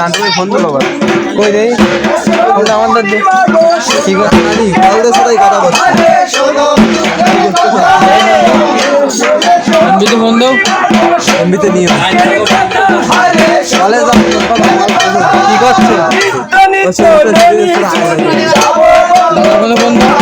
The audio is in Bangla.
নাটুকে ফোন দিল আবার কই রে? ফোনটা আমার দে কি কথা জানি কালদের সাথেই কথা বলছি। এমবিতে ফোন দাও। এমনিতে নিয়ে যাও। কি করছ? ফোন দাও।